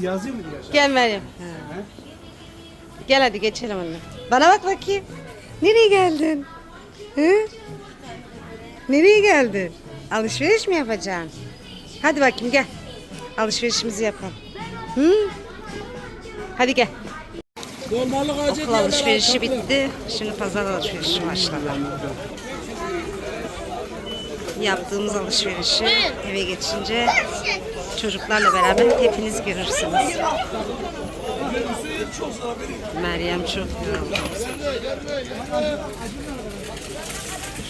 yazıyor mu diye. Gel Meryem. Gel hadi geçelim anne. Bana bak bakayım. Nereye geldin? Hı? Nereye geldin? Alışveriş mi yapacaksın? Hadi bakayım gel. Alışverişimizi yapalım. Hı? Hadi gel. Okul alışverişi bitti. Şimdi pazar alışverişi başladı. Yaptığımız alışverişi eve geçince çocuklarla beraber hepiniz görürsünüz. Meryem çok yoruldu.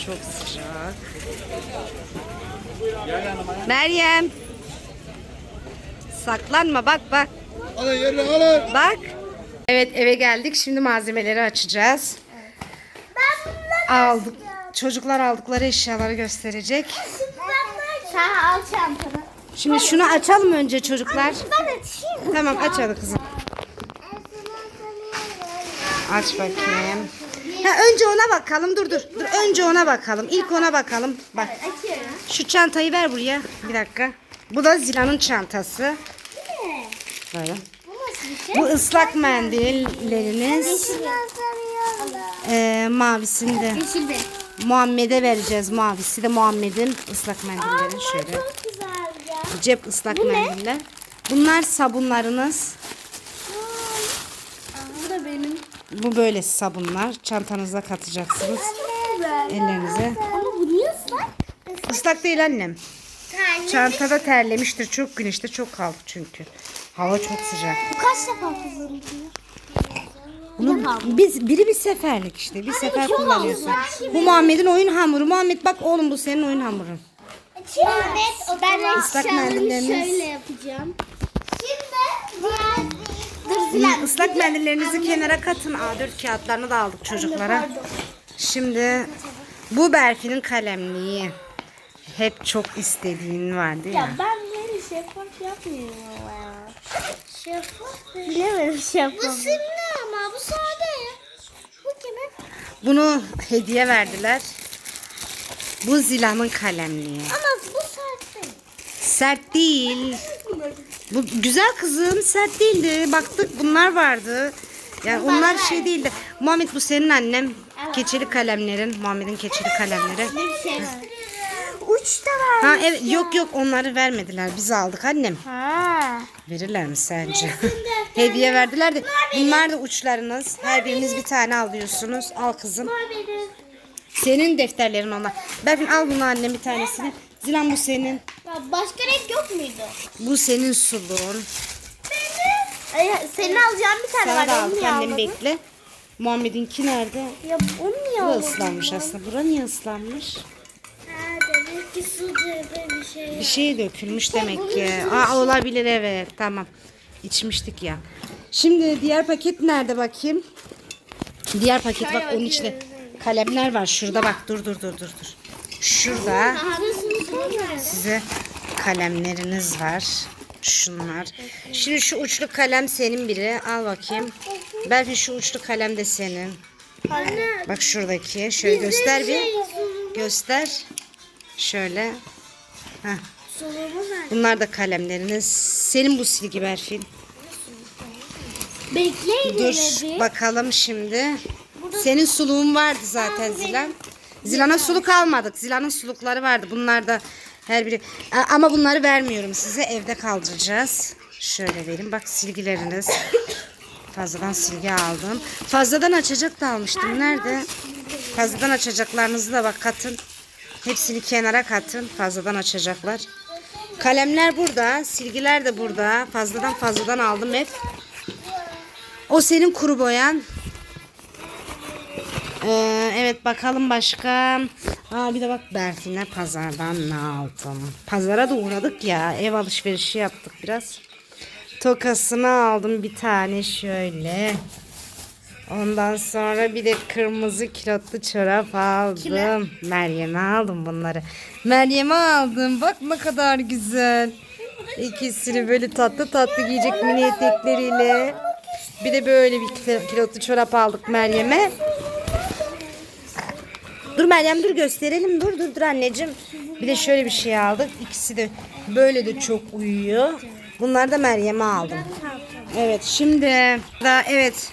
Çok sıcak. Meryem. Saklanma bak bak. Bak. Evet eve geldik. Şimdi malzemeleri açacağız. Aldık. Çocuklar aldıkları eşyaları gösterecek. Sen al çantanı. Şimdi şunu açalım önce çocuklar. Ben açayım. Tamam aç hadi kızım. Aç bakayım. Ha, önce ona bakalım. Dur dur. Dur önce ona bakalım. İlk ona bakalım. Bak. Şu çantayı ver buraya. Bir dakika. Bu da Zila'nın çantası. Böyle. Bu şey? Bu ıslak mendilleriniz. Yeşil Ee, mavisinde. Yeşil. Muhammed'e vereceğiz mavisi de Muhammed'in ıslak mendilleri şöyle. Çok güzel ya. Cep ıslak mendiller. Bunlar sabunlarınız. Bu da benim. Bu böyle sabunlar. Çantanıza katacaksınız. Ellerinize. Ama bu niye ıslak? Islak değil annem. Tane. Çantada terlemiştir. Çok güneşte çok kaldı çünkü. Hava çok sıcak. Bu kaç defa kullanılıyor? Bunu biz biri bir seferlik işte. Bir sefer kullanıyorsun. Bu Muhammed'in oyun hamuru. Muhammed bak oğlum bu senin oyun hamurun. Şimdi ben Islak eşyalarımı mendilleriniz. şöyle yapacağım. Şimdi diğer... Dur Zilan. Islak mendillerinizi kenara katın. A4 kağıtlarını da aldık çocuklara. Şimdi bu Berfin'in kalemliği. Hep çok istediğin vardı ya. Ya ben böyle şeffaf yapmıyorum ya. Şeffaf Bilemedim şeffaf. Bu simli ama bu sade. Bu kimin? Bunu hediye verdiler. Bu Zila'nın kalemliği. Ama bu sade. Sert değil. Bu güzel kızım sert değildi. Baktık bunlar vardı. Yani onlar şey değildi. Muhammed bu senin annem. Keçeli kalemlerin. Muhammed'in keçeli kalemleri. Bir var. Uç da var. Ha evet yok yok onları vermediler. Biz aldık annem. Ha. Verirler mi sence? Hediye verdiler de. Bunlar da uçlarınız. Her biriniz bir tane alıyorsunuz. Al kızım. benim. Senin defterlerin onlar. Berfin al bunu annem bir tanesini. Zilan bu senin. Ya başka renk yok muydu? Bu senin suluğun. Ay, senin alacağın bir tane Sana var. da aldık niye annem almadın? bekle. Muhammed'inki nerede? Ya onu niye Bu almadın? ıslanmış aslında. Bura niye ıslanmış? Ha demek ki su bir şey. Bir şey dökülmüş demek ki. Aa olabilir evet. Tamam. İçmiştik ya. Şimdi diğer paket nerede bakayım? Diğer paket bak onun içinde kalemler var. Şurada bak. Dur dur dur dur dur. Şurada size kalemleriniz var. Şunlar. Şimdi şu uçlu kalem senin biri. Al bakayım. Belki şu uçlu kalem de senin. Bak şuradaki. Şöyle göster bir. Göster. Şöyle. Heh. Suluğumu ver. Bunlar da kalemleriniz. Senin bu silgi Berfin. Bekleyin Dur hele bir. bakalım şimdi. Senin suluğun vardı zaten Zilan. Zilan'a suluk almadık. Zilan'ın sulukları vardı. Bunlar da her biri. A- Ama bunları vermiyorum size. Evde kaldıracağız. Şöyle vereyim. Bak silgileriniz. Fazladan silgi aldım. Fazladan açacak da almıştım. Nerede? Fazladan açacaklarınızı da bak katın. Hepsini kenara katın. Fazladan açacaklar. Kalemler burada. Silgiler de burada. Fazladan fazladan aldım hep. O senin kuru boyan. Ee, evet bakalım başka. Aa, bir de bak Berfin'e pazardan ne aldım. Pazara da uğradık ya. Ev alışverişi yaptık biraz. Tokasını aldım bir tane şöyle. Ondan sonra bir de kırmızı kilotlu çorap aldım. Meryem'e aldım bunları. Meryem'e aldım. Bak ne kadar güzel. İkisini böyle tatlı tatlı giyecek mini etekleriyle. Bir de böyle bir kilo- kilotlu çorap aldık Meryem'e. Dur Meryem dur gösterelim. Dur dur dur anneciğim. Bir de şöyle bir şey aldık. İkisi de böyle de çok uyuyor. Bunları da Meryem'e aldım. Evet şimdi da evet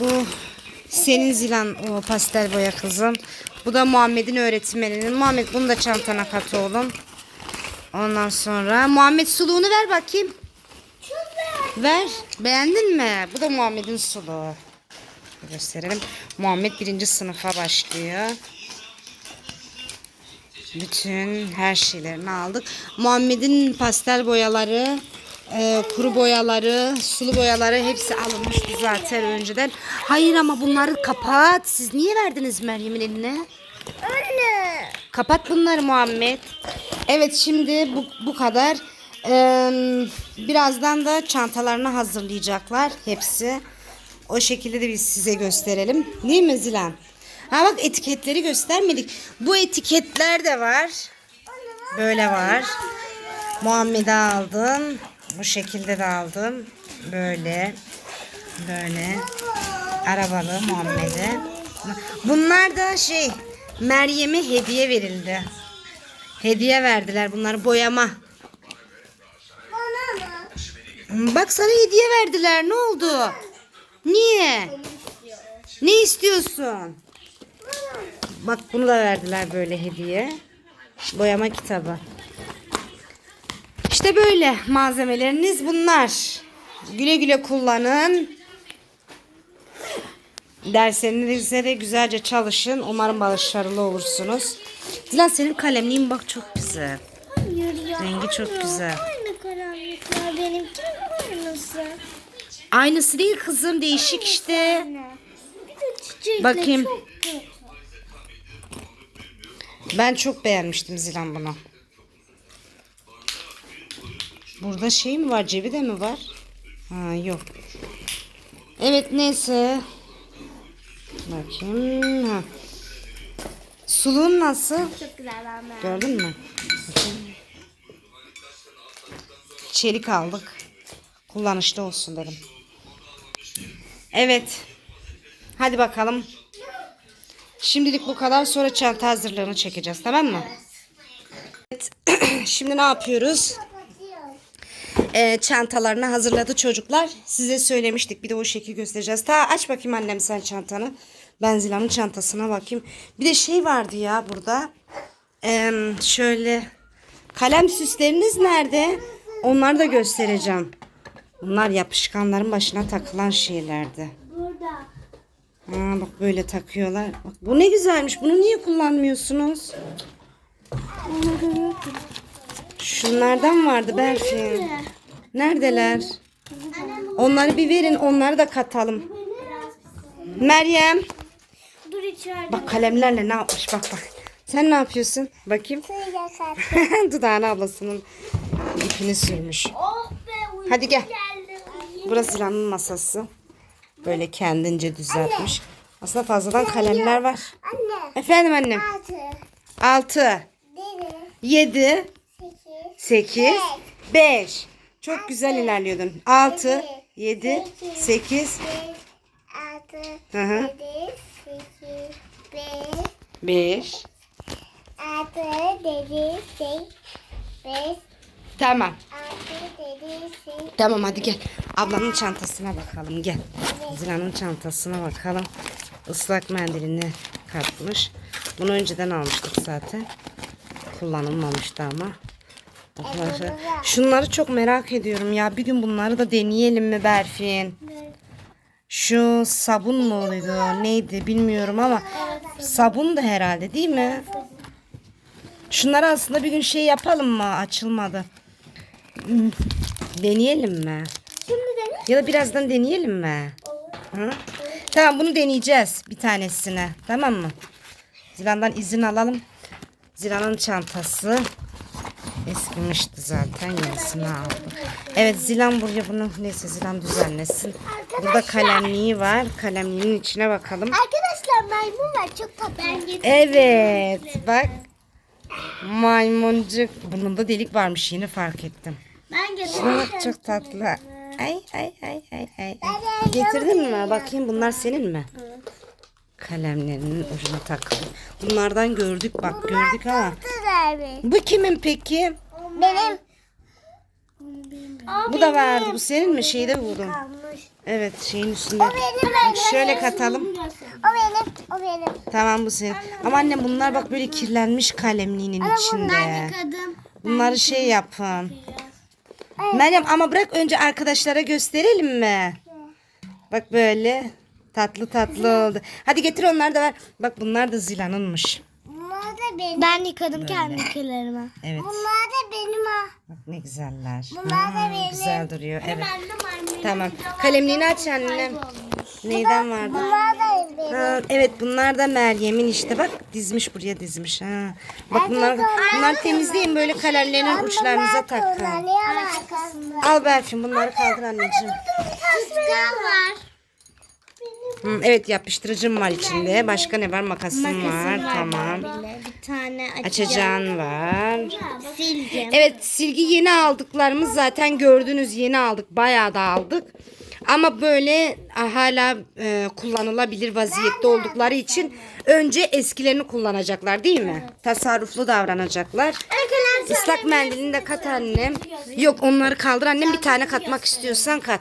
bu senin Zilan o pastel boya kızım. Bu da Muhammed'in öğretmeninin. Muhammed bunu da çantana kat oğlum. Ondan sonra Muhammed suluğunu ver bakayım. Ver. Beğendin mi? Bu da Muhammed'in suluğu. Gösterelim. Muhammed birinci sınıfa başlıyor. Bütün her şeylerini aldık. Muhammed'in pastel boyaları, e, kuru boyaları, sulu boyaları hepsi alınmıştı zaten önceden. Hayır ama bunları kapat. Siz niye verdiniz Meryem'in eline? Anne. Kapat bunları Muhammed. Evet şimdi bu, bu kadar. Ee, birazdan da çantalarını hazırlayacaklar hepsi. O şekilde de biz size gösterelim. Değil mi Zilan? Ha bak etiketleri göstermedik. Bu etiketler de var. Böyle var. Muhammed'e aldım. Bu şekilde de aldım. Böyle. Böyle. Arabalı Muhammed'e. Bunlar da şey Meryem'e hediye verildi. Hediye verdiler bunları boyama. Bak sana hediye verdiler. Ne oldu? Niye? Ne istiyorsun? Bak bunu da verdiler böyle hediye. Boyama kitabı. İşte böyle malzemeleriniz bunlar. Güle güle kullanın. Derslerinize de güzelce çalışın. Umarım başarılı olursunuz. Dilan senin kalemliğin bak çok güzel. Hayır ya. Rengi çok Aynı. güzel. Aynı karanlıklar benimkinin aynısı. Aynısı değil kızım değişik işte. Anne. Bir de çiçekle Bakayım. çok. Ben çok beğenmiştim Zilan bunu. Burada şey mi var? Cebi de mi var? Ha yok. Evet neyse. Bakayım. Ha. Suluğun nasıl? Çok güzel ben beğendim. Gördün mü? Bakayım. Çelik aldık. Kullanışlı olsun dedim. Evet. Hadi bakalım. Şimdilik bu kadar. Sonra çanta hazırlığını çekeceğiz. Tamam mı? Evet. Şimdi ne yapıyoruz? Ee, çantalarını hazırladı çocuklar. Size söylemiştik. Bir de o şekil göstereceğiz. Ta aç bakayım annem sen çantanı. Ben Zila'nın çantasına bakayım. Bir de şey vardı ya burada. Ee, şöyle kalem süsleriniz nerede? Onları da göstereceğim. Bunlar yapışkanların başına takılan şeylerdi. Burada. Ha, bak böyle takıyorlar. Bak, bu ne güzelmiş. Bunu niye kullanmıyorsunuz? Şunlardan vardı Berfin. Neredeler? Onları bir verin. Onları da katalım. Meryem. Dur içeride. Bak kalemlerle ne yapmış bak bak. Sen ne yapıyorsun? Bakayım. Dudağına ablasının ipini sürmüş. Oh be Hadi gel. geldi. Burası Zilan'ın masası. Böyle kendince düzeltmiş. Aslında fazladan kalemler var. Anne. Efendim annem. Altı. 6, Deli. 7, Sekiz. 8, 5. Çok güzel ilerliyordun. 6, 7, 8, Beş. Altı. Hı hı. Yedi. Sekiz. Beş. 5. Altı. Dedi. Sekiz. Beş. Tamam. Tamam hadi gel. Ablanın çantasına bakalım gel. Zilan'ın çantasına bakalım. Islak mendilini katmış. Bunu önceden almıştık zaten. Kullanılmamıştı ama. Arkadaşlar, şunları çok merak ediyorum ya. Bir gün bunları da deneyelim mi Berfin? Şu sabun mu oluyordu? Neydi bilmiyorum ama sabun da herhalde değil mi? Şunları aslında bir gün şey yapalım mı? Açılmadı. Deneyelim mi? Ya da birazdan deneyelim mi? Hı? Tamam bunu deneyeceğiz bir tanesine. Tamam mı? Zilan'dan izin alalım. Zilan'ın çantası eskimişti zaten. Yenisini aldım. Evet Zilan buraya bunu neyse Zilan düzenlesin. Burada kalemliği var. Kalemliğin içine bakalım. Arkadaşlar maymun var çok tatlı. Evet bak. Maymuncuk. Bunun da delik varmış yeni fark ettim. Ben getirdim. Çok tatlı. Ay ay ay ay ay. Getirdin mi? Bakayım bunlar senin mi? Kalemlerinin ucuna takılı. Bunlardan gördük bak gördük ha. Bu kimin peki? Benim. Bu da vardı. Bu senin mi? Şeyde buldum. Evet şeyin üstünde. Bak şöyle katalım. O benim. O benim. Tamam bu senin. Ama anne bunlar bak böyle kirlenmiş kalemliğinin içinde. Bunları şey yapın. Meryem ama bırak önce arkadaşlara gösterelim mi? Bak böyle tatlı tatlı oldu. Hadi getir onları da ver. Bak bunlar da Zilan'ınmış. Bunlar da benim. Ben yıkadım kendi kirlerimi. Evet. Bunlar da benim ha. Bak ne güzeller. Bunlar da benim. Güzel duruyor. Evet. Annem Tamam. Kalemliğini aç annem. Neyden vardı? Bunlar da benim. Ha, evet bunlar da Meryem'in işte bak dizmiş buraya dizmiş ha. Bak bunlar bunlar temizleyin böyle kalemlerinin uçlarınıza takın. Al Berfin bunları kaldır anneciğim. Tutkal var. Hı, evet yapıştırıcım var içinde. Başka ne var? Makasım var. Tamam. Bir tane Açacağın var. silgi. Evet silgi yeni aldıklarımız zaten gördünüz yeni aldık. Bayağı da aldık. Ama böyle ah, hala e, kullanılabilir vaziyette oldukları için önce eskilerini kullanacaklar değil mi? Tasarruflu davranacaklar. Islak mendilini de kat annem. Yok onları kaldır annem bir tane katmak istiyorsan kat.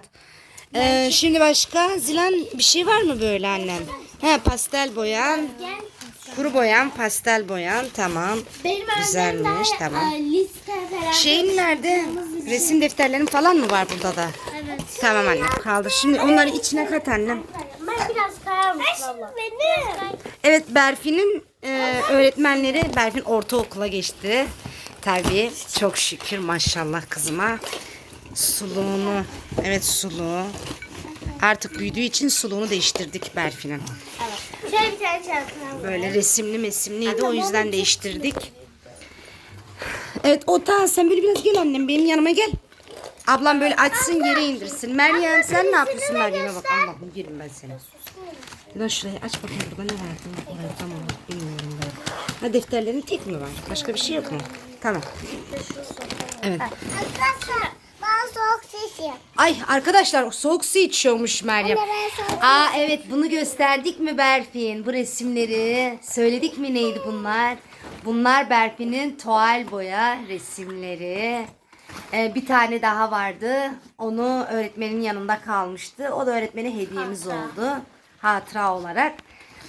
Ee, şimdi başka Zilan bir şey var mı böyle annem? He pastel boyan, kuru boyan, pastel boyan tamam. Benim Güzelmiş tamam. liste falan. Şeyin nerede? Resim defterlerin falan mı var burada da? Evet. Tamam anne kaldır. Şimdi onları içine kat annem. Ben biraz kayarmış valla. Benim. Evet Berfin'in e, öğretmenleri Berfin ortaokula geçti. Tabii çok şükür maşallah kızıma. Suluğunu evet suluğu. Artık büyüdüğü için suluğunu değiştirdik Berfin'in. Evet. Şöyle bir tane çantam var. Böyle resimli mesimliydi o yüzden değiştirdik. Evet o ta sen böyle biraz gel annem benim yanıma gel. Ablam böyle açsın yere indirsin. Meryem sen ne yapıyorsun Meryem'e bak Allah'ım yerim ben seni. Lan şurayı aç bakayım burada ne vardı? Oraya tamam bilmiyorum ben. Ha defterlerin tek mi var? Başka bir şey yok mu? Tamam. Evet. Arkadaşlar ben soğuk sesi. Ay arkadaşlar soğuk su içiyormuş Meryem. Anne, ben soğuk- Aa evet bunu gösterdik mi Berfin? Bu resimleri söyledik mi neydi bunlar? Bunlar Berfin'in tuval boya resimleri. Ee, bir tane daha vardı. Onu öğretmenin yanında kalmıştı. O da öğretmene hediyemiz oldu. Hatıra olarak.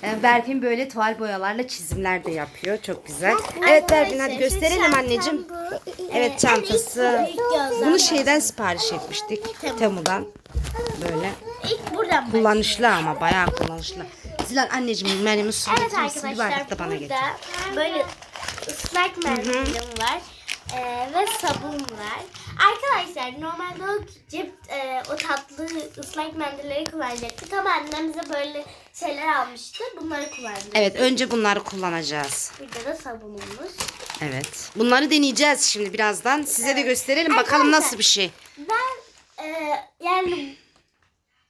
Ee, Berfin böyle tuval boyalarla çizimler de yapıyor. Çok güzel. Evet Berfin hadi gösterelim anneciğim. Evet çantası. Bunu şeyden sipariş etmiştik. Temu'dan. Böyle. Kullanışlı ama bayağı kullanışlı. Zilan anneciğim Meryem'in su Evet. Bir bardak da arkadaşlar bana burada getir. böyle ıslak mendilim var. Ee, ve sabun var. Arkadaşlar normalde o cep e, o tatlı ıslak mendilleri kullanacaktık ama annem bize böyle şeyler almıştı. Bunları kullanacağız. Evet önce bunları kullanacağız. Burada da sabunumuz. Evet. Bunları deneyeceğiz şimdi birazdan. Size de gösterelim bakalım nasıl bir şey. Ben e, yani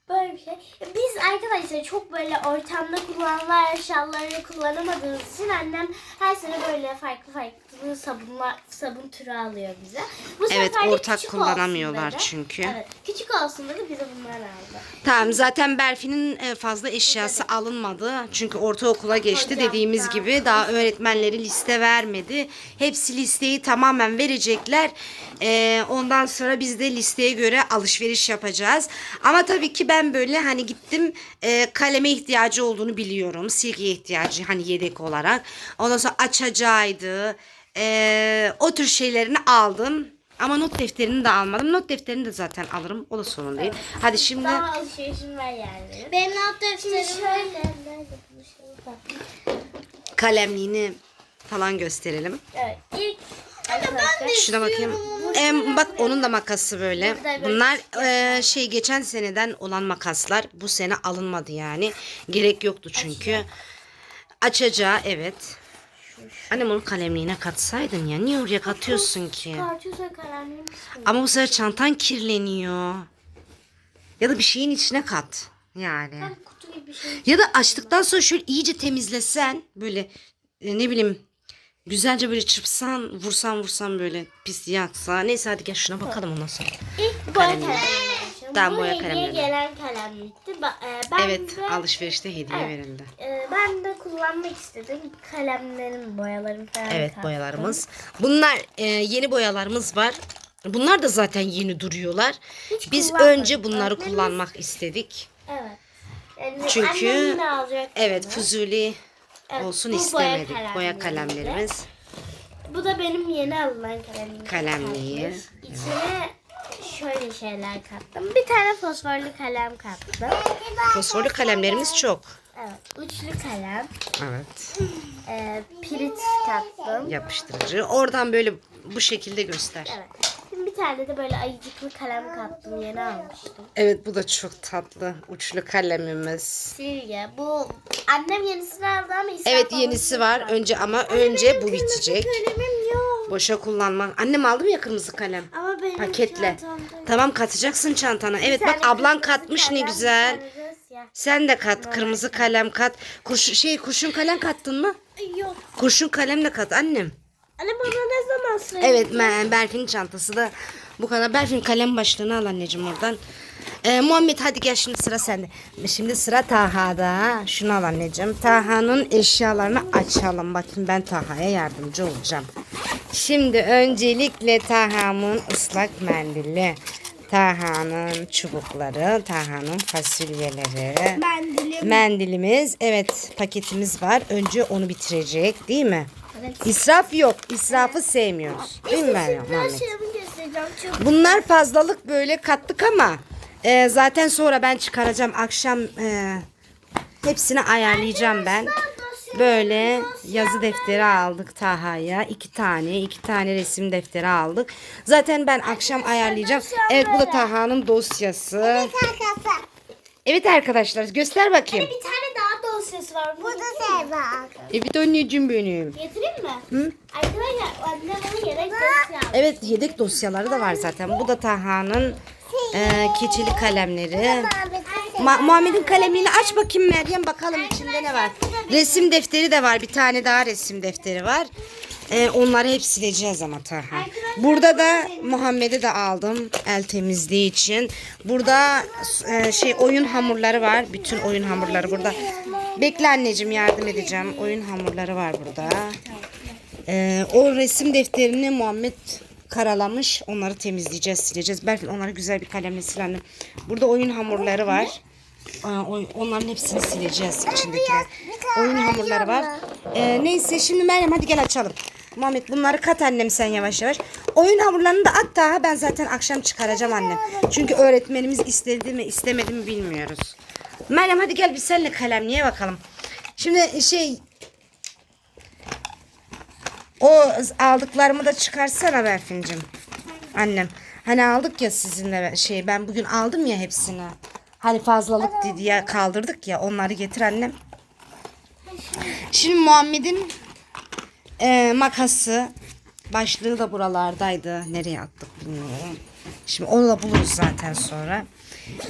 böyle bir şey. Biz arkadaşlar çok böyle ortamda kullanılan eşyaları kullanamadığımız için annem her sene böyle farklı farklı sabunlar sabun türü alıyor bize. Bu Evet, sefer de ortak küçük kullanamıyorlar olsun dedi. çünkü. Evet, küçük olsun dedi bize bunları aldı. Tamam zaten Berfin'in e, fazla eşyası alınmadı. Çünkü ortaokula geçti Hocam dediğimiz da. gibi daha öğretmenleri liste vermedi. Hepsi listeyi tamamen verecekler. E, ondan sonra biz de listeye göre alışveriş yapacağız. Ama tabii ki ben böyle hani gittim e, kaleme ihtiyacı olduğunu biliyorum. Silgiye ihtiyacı hani yedek olarak. Ondan sonra açacağıydı. E, o tür şeylerini aldım. Ama not defterini de almadım. Not defterini de zaten alırım. O da sorun değil. Hadi şimdi Daha alışverişim var yani. Benim not defterim şöyle. Kalemliğini falan gösterelim. Evet, ilk. Şuna bakayım. Em, bak onun da makası böyle. Bunlar e, şey geçen seneden olan makaslar. Bu sene alınmadı yani. Gerek yoktu çünkü. Açacağı evet. Annem onun kalemliğine katsaydın ya. Niye oraya katıyorsun ki? Kartuşa kalemliğim kısmı. Ama bu sefer çantan kirleniyor. Ya da bir şeyin içine kat. Yani. Kutu gibi bir şey. Ya da açtıktan sonra şöyle iyice temizlesen böyle e, ne bileyim güzelce böyle çırpsan vursan vursan böyle pis yaksa. Neyse hadi gel şuna bakalım ondan sonra. İlk boya Kalemliği. kalemliği. Tamam, Bu boya hediye kalemleri. gelen kalemlikti. Ba- e, ben Evet de, alışverişte hediye Evet. verildi. e, ben de kullanmak istedim. Kalemlerim, boyalarım falan Evet kalktı. boyalarımız. Bunlar e, yeni boyalarımız var. Bunlar da zaten yeni duruyorlar. Hiç Biz kullanmadık. önce bunları Öğretmenimiz- kullanmak istedik. Evet. Yani Çünkü- annem yine alacak Evet bunu. fuzuli Evet, olsun bu boya istemedik. kalemlerimiz. Boya kalemlerimiz. Bu da benim yeni alınan kalemim. Kalemliği. İçine şöyle şeyler kattım. Bir tane fosforlu kalem kattım. Fosforlu kalemlerimiz çok. Evet. Uçlu kalem. Evet. E, pirit kattım. Yapıştırıcı. Oradan böyle bu şekilde göster. Evet. Tane de böyle ayıcıklı kalem kattım. Yeni almıştım. Evet bu da çok tatlı. Uçlu kalemimiz. Silge. Bu annem yenisini aldı ama İsa Evet babası yenisi var. Önce ama önce bu bitecek. Kalemim yok. Boşa kullanmak. Annem aldı mı ya kırmızı kalem? Ama benim Paketle. çantamda yok. Tamam katacaksın çantana. Evet Bir bak tane ablan kırmızı katmış ne kalem, güzel. bir tane de siyah. Sen de kat. Kırmızı kalem kat. Kurşun, şey kurşun kalem kattın mı? Yok. Kurşun kalem de kat annem. Anne bana ne söyledi? Evet Berfin'in çantası da bu kadar. Berfin kalem başlığını al anneciğim oradan. Ee, Muhammed hadi gel şimdi sıra sende. Şimdi sıra Taha'da. Şunu al anneciğim. Taha'nın eşyalarını açalım. Bakın ben Taha'ya yardımcı olacağım. Şimdi öncelikle Taha'mın ıslak mendili. Taha'nın çubukları, Taha'nın fasulyeleri. Mendilim. Mendilimiz, evet paketimiz var. Önce onu bitirecek değil mi? Evet. İsraf yok. İsrafı sevmiyoruz. Değil mi Meryem? Çok Bunlar fazlalık böyle kattık ama e, zaten sonra ben çıkaracağım. Akşam e, hepsini ayarlayacağım ben. Böyle yazı defteri aldık Taha'ya. iki tane, iki tane resim defteri aldık. Zaten ben akşam ayarlayacağım. Evet bu da Taha'nın dosyası. Evet arkadaşlar göster bakayım. bir tane var. Burada şey var. Evet anneciğim benim. Getireyim mi? Hı? Arkadaşlar annem bana yedek dosya. Evet yedek dosyaları da var zaten. Bu da Taha'nın e, keçeli kalemleri. Ma- Muhammed'in kalemliğini aç bakayım Meryem bakalım içinde ne var. Resim defteri de var. Bir tane daha resim defteri var. E, onları hep sileceğiz ama Taha. Burada da Muhammed'e de aldım el temizliği için. Burada e, şey oyun hamurları var. Bütün oyun hamurları burada. Bekle anneciğim yardım edeceğim. Oyun hamurları var burada. Ee, o resim defterini Muhammed karalamış. Onları temizleyeceğiz, sileceğiz. Belki onları güzel bir kalemle silelim. Burada oyun hamurları var. Onların hepsini sileceğiz içindekiler. Oyun hamurları var. Ee, neyse şimdi Meryem hadi gel açalım. Muhammed bunları kat annem sen yavaş yavaş. Oyun hamurlarını da at daha ben zaten akşam çıkaracağım annem. Çünkü öğretmenimiz istedi mi istemedi mi bilmiyoruz. Meryem hadi gel bir seninle kalemliğe bakalım. Şimdi şey o aldıklarımı da çıkarsana Berfin'cim. Annem. Hani aldık ya sizinle şey ben bugün aldım ya hepsini. Hani fazlalık diye kaldırdık ya onları getir annem. Şimdi Muhammed'in e, makası başlığı da buralardaydı. Nereye attık bilmiyorum. Şimdi onu da buluruz zaten sonra.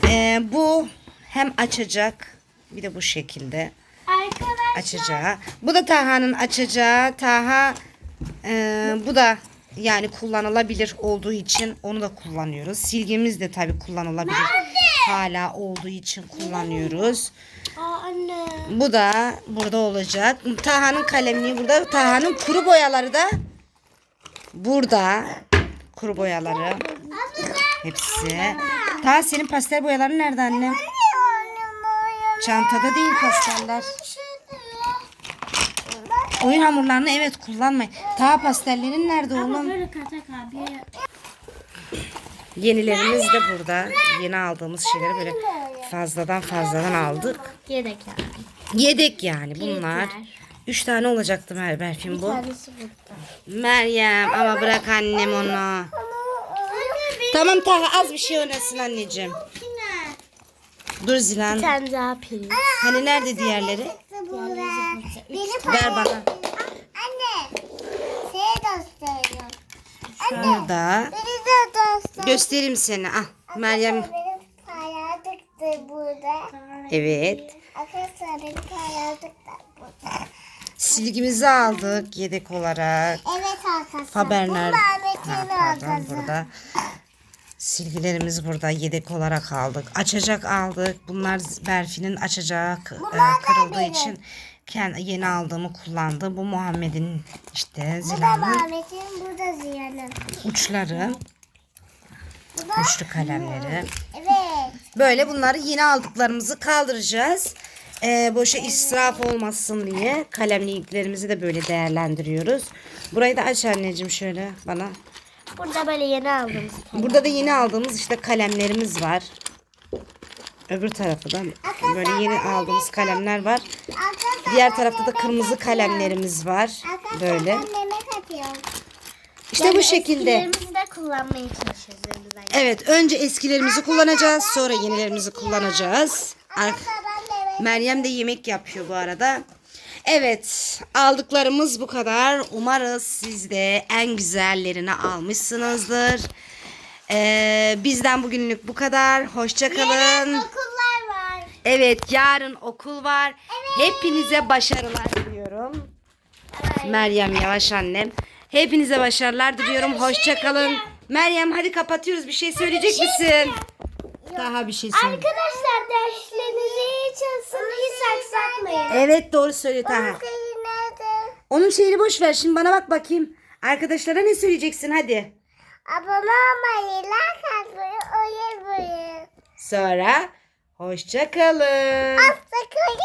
E, bu hem açacak bir de bu şekilde Arkadaşlar. açacağı. Bu da Taha'nın açacağı. Taha e, bu da yani kullanılabilir olduğu için onu da kullanıyoruz. Silgimiz de tabii kullanılabilir. Hala olduğu için kullanıyoruz. Aa anne. Bu da burada olacak. Taha'nın kalemliği burada. Taha'nın kuru boyaları da burada. Kuru boyaları. Hepsi. Taha senin pastel boyaların nerede anne? Çantada değil pasteller. Oyun hamurlarını evet kullanmayın. Taha pastellerin nerede oğlum? Böyle katak abi. Yenilerimiz de burada. Yeni aldığımız şeyleri böyle fazladan fazladan aldık. Yedek yani. Yedek yani bunlar. Üç tane olacaktı Mer Berfin bu. Meryem ama bırak annem onu. Tamam Taha az bir şey oynasın anneciğim. Dur Zilan. Bir tane daha pil. Hani nerede diğerleri? Benim Ver bana. Anne. Seni gösteriyorum. Burada. Beni de göster. Göstereyim seni. Ah Meryem. Benim hayaldıktı burada. Evet. Arkadaşlar benim hayaldıktı burada. Silgimizi aldık yedek olarak. Evet arkadaşlar. Faber Bu nerede? Ha, pardon burada. Silgilerimiz burada yedek olarak aldık. Açacak aldık. Bunlar Berfi'nin açacağı e, kırıldığı için kendi yeni aldığımı kullandı. Bu Muhammed'in işte Bu da Zilan'ın Mehmet'in, bu da Ziya'nın. uçları. Uçlu kalemleri. Evet. Böyle bunları yine aldıklarımızı kaldıracağız. Ee, boşa israf olmasın diye kalemliklerimizi de böyle değerlendiriyoruz. Burayı da aç anneciğim şöyle bana. Burada böyle yeni aldığımız. Burada da yeni aldığımız işte kalemlerimiz var. Öbür tarafta da böyle yeni aldığımız kalemler var. Diğer tarafta da kırmızı kalemlerimiz var. Böyle. İşte bu şekilde. Eskilerimizi de kullanmaya çalışıyoruz. Evet önce eskilerimizi kullanacağız. Sonra yenilerimizi kullanacağız. Ar- Meryem de yemek yapıyor bu arada. Evet aldıklarımız bu kadar. Umarız siz de en güzellerini almışsınızdır. Ee, bizden bugünlük bu kadar. Hoşçakalın. okullar var. Evet yarın okul var. Hepinize başarılar diliyorum. Meryem Yavaş annem. Hepinize başarılar diliyorum. Hoşçakalın. Meryem hadi kapatıyoruz. Bir şey söyleyecek misin? Daha bir şey söyle. Arkadaşlar derslerinizi iyi çalışın. Hiç aksatmayın. Evet doğru söylüyor Taha. Şeyi nerede? Onun şeyini boş ver. Şimdi bana bak bakayım. Arkadaşlara ne söyleyeceksin hadi. Abone olmayı, like atmayı, uyumayı. Sonra hoşçakalın. Hasta koyun.